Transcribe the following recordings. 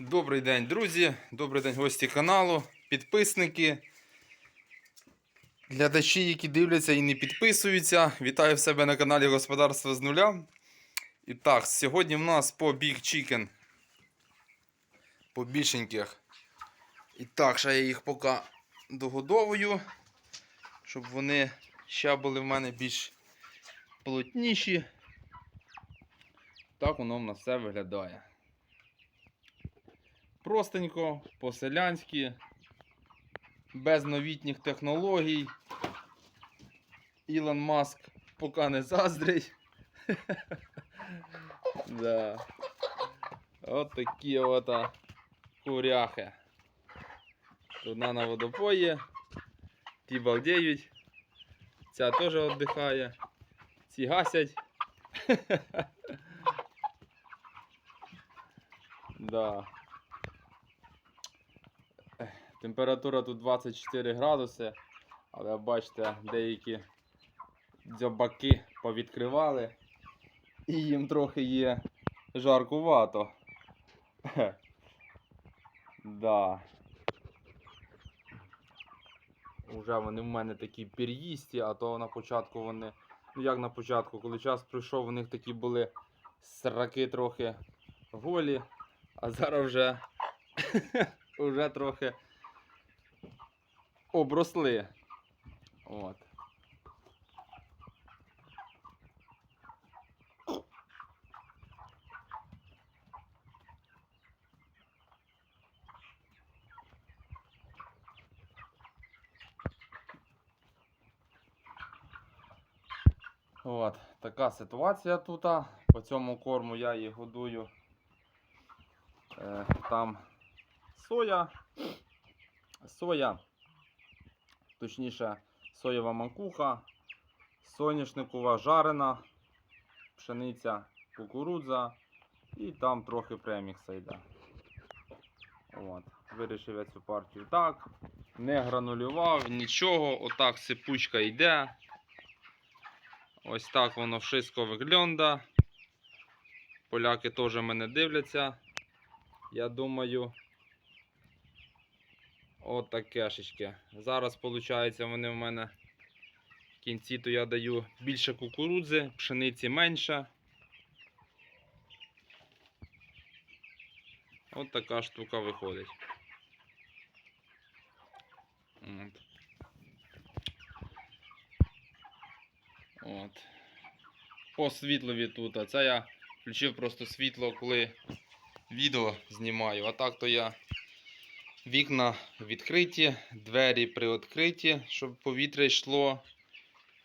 Добрий день, друзі, добрий день, гості каналу, підписники, глядачі, які дивляться і не підписуються. Вітаю в себе на каналі Господарство з нуля. І так, сьогодні в нас по Big Chicken. По більшеньких. І так, ще я їх поки догодовую, щоб вони ще були в мене більш плотніші. Так воно в нас все виглядає. Простенько, по-селянськи, без новітніх технологій. Ілон Маск поки не заздрить. да. От такі от куряхи. Одна на водопої. Ті балдеють. Ця теж віддихає. Ці гасять. да. Температура тут 24 градуси, але бачите, деякі дзьобаки повідкривали і їм трохи є жаркувато. да. Уже вони в мене такі пір'їсті, а то на початку вони. Ну як на початку, коли час прийшов, у них такі були сраки трохи голі, а зараз вже, вже трохи обросли. От. От, така ситуація тут. По цьому корму я їх годую. Е, там соя. Соя точніше соєва макуха, соняшникова жарена, пшениця, кукурудза і там трохи премікса йде. От. Вирішив я цю партію так. Не гранулював, нічого, отак сипучка йде. Ось так воно вшиско вигляда. Поляки теж мене дивляться. Я думаю, От такешечки. Зараз, виходить, вони в мене в кінці, то я даю більше кукурудзи, пшениці менше. От така штука виходить. От. От. По світлові тут. А це я включив просто світло, коли відео знімаю. А так то я Вікна відкриті, двері приоткриті, щоб повітря йшло.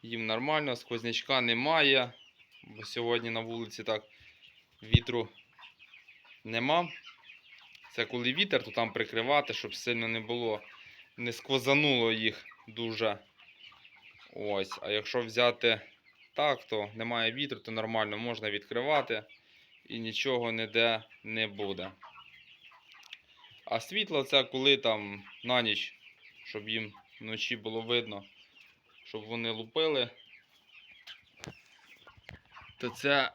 Їм нормально, сквознячка немає. Бо сьогодні на вулиці так вітру нема. Це коли вітер, то там прикривати, щоб сильно не було, не сквозануло їх дуже. Ось. А якщо взяти так, то немає вітру, то нормально можна відкривати і нічого ніде не буде. А світло це коли там на ніч, щоб їм вночі було видно, щоб вони лупили. То це,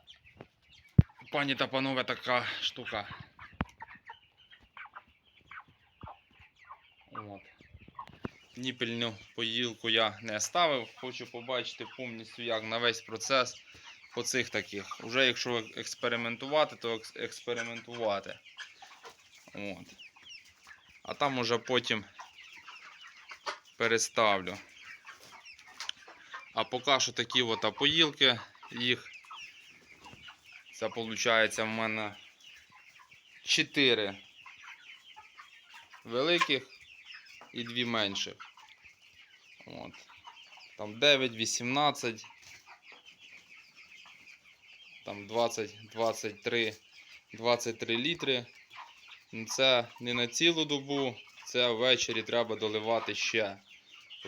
пані та панове, така штука. От. Ніпельну поїлку я не ставив. Хочу побачити повністю як на весь процес по цих таких. Уже якщо експериментувати, то експериментувати. От. А там уже потім переставлю. А поки що такі от апоїлки їх. Це виходить в мене 4 великих і 2 менших. От. Там 9, 18, там 20, 23, 23 літри. Це не на цілу добу, це ввечері треба доливати ще.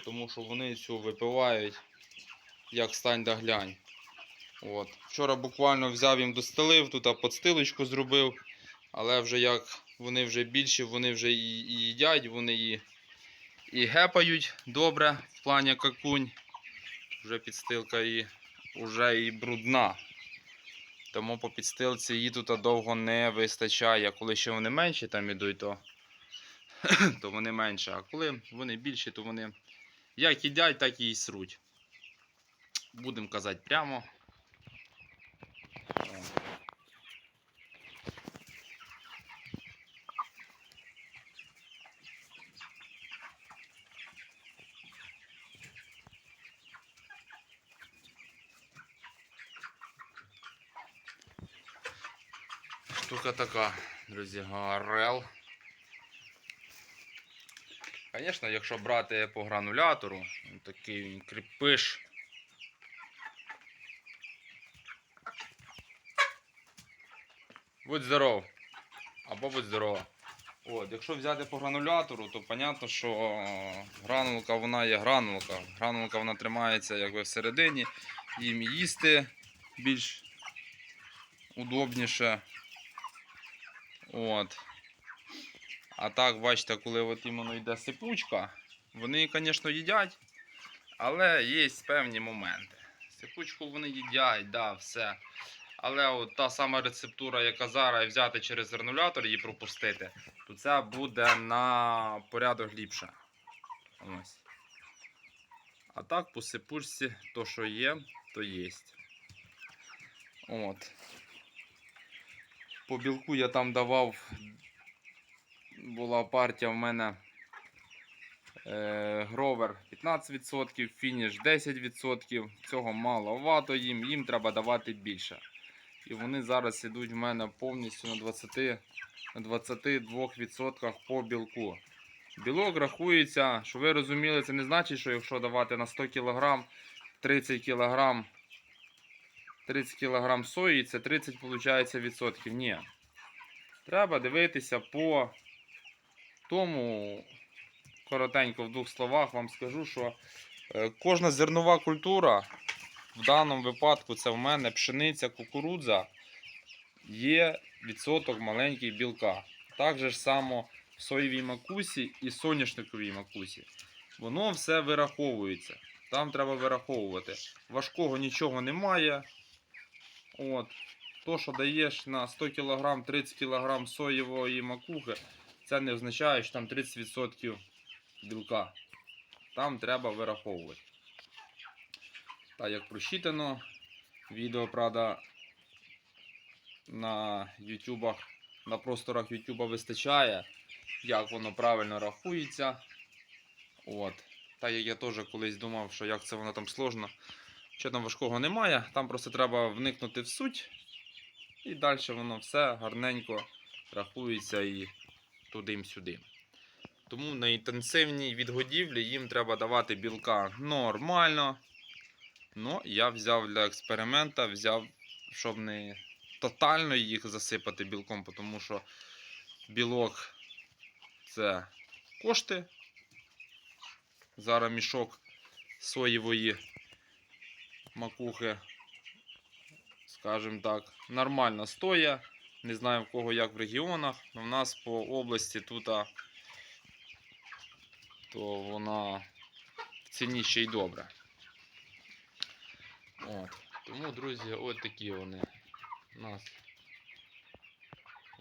Тому що вони цю випивають як стань да глянь. От. Вчора буквально взяв їм достелив, тут подстилочку зробив. Але вже як вони вже більші, вони вже і, і їдять, вони і, і гепають добре в плані какунь. Вже підстилка і вже і брудна. Тому по підстилці її тут довго не вистачає. Коли ще вони менші там ідуть, то, то вони менші. А коли вони більші, то вони як їдять, так і сруть. Будемо казати прямо. Штука така, друзі, гарел. Звісно, якщо брати по гранулятору, такий він кріпиш. Будь здоров. Або будь здорова. От, якщо взяти по гранулятору, то понятно, що гранулка вона є гранулка. Гранулка вона тримається якби всередині. Їм їсти більш удобніше. От. А так, бачите, коли от іменно йде сипучка, вони, звісно, їдять, але є певні моменти. Сипучку вони їдять, да, все. Але от та сама рецептура, яка зараз взяти через гранулятор і пропустити, то це буде на порядок ліпше. Ось. А так, по сипучці, то, що є, то є. От. По білку я там давав. Була партія в мене е, гровер 15%, фініш 10%. Цього маловато їм, їм треба давати більше. І вони зараз йдуть в мене повністю на 20, на 22% по білку. Білок рахується, що ви розуміли, це не значить, що якщо давати на 100 кг 30 кг 30 кг сої, це 30 виходить, відсотків. Ні. Треба дивитися по тому, коротенько в двох словах вам скажу, що е, кожна зернова культура, в даному випадку це в мене пшениця, кукурудза, є відсоток маленький білка. Так же ж само в соєвій макусі і соняшниковій макусі. Воно все вираховується. Там треба вираховувати. Важкого нічого немає. От. То, що даєш на 100 кг, 30 кг соєвої макухи, це не означає, що там 30% білка. Там треба вираховувати. Так як просчитано, відео, правда, на ютубах, на просторах Ютуба вистачає, як воно правильно рахується. От. Як я теж колись думав, що як це воно там сложно. Що там важкого немає, там просто треба вникнути в суть. І далі воно все гарненько рахується і туди-сюди. Тому на інтенсивній відгодівлі їм треба давати білка нормально. Ну, я взяв для експеримента, взяв, щоб не тотально їх засипати білком, тому що білок це кошти. Зараз мішок соєвої макухи, скажімо так, нормально стоїть. Не знаю в кого як в регіонах, але в нас по області тут то вона в ціні ще й добре. От. Тому, друзі, от такі вони. У нас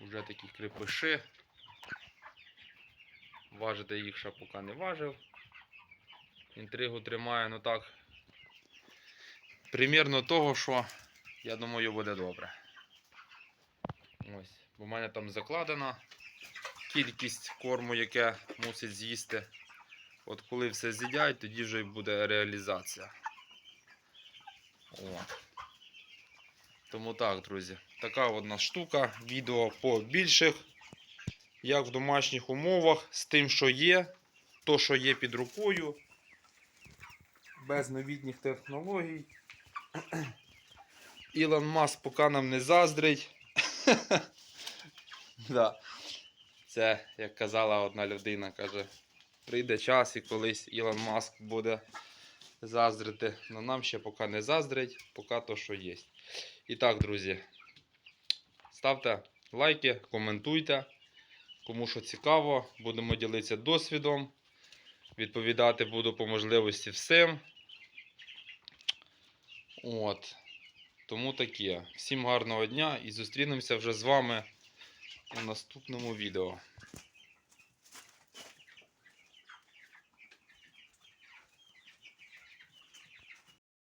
вже такі крепиші. Важити їх ще поки не важив. Інтригу тримаю, ну так. Примірно того, що я думаю буде добре. Ось. Бо в мене там закладена кількість корму, яке мусить з'їсти. От коли все з'їдять, тоді вже буде реалізація. О. Тому так, друзі. Така одна штука. Відео по більших. Як в домашніх умовах, з тим, що є, то, що є під рукою. Без новітніх технологій. Ілон Маск поки нам не заздрить. да. Це, як казала одна людина, каже, прийде час і колись Ілон Маск буде заздрити. Но нам ще поки не заздрить, поки то, що є. І так, друзі, ставте лайки, коментуйте. Кому що цікаво, будемо ділитися досвідом. Відповідати буду по можливості всім. От. Тому таке. Всім гарного дня і зустрінемося вже з вами у наступному відео.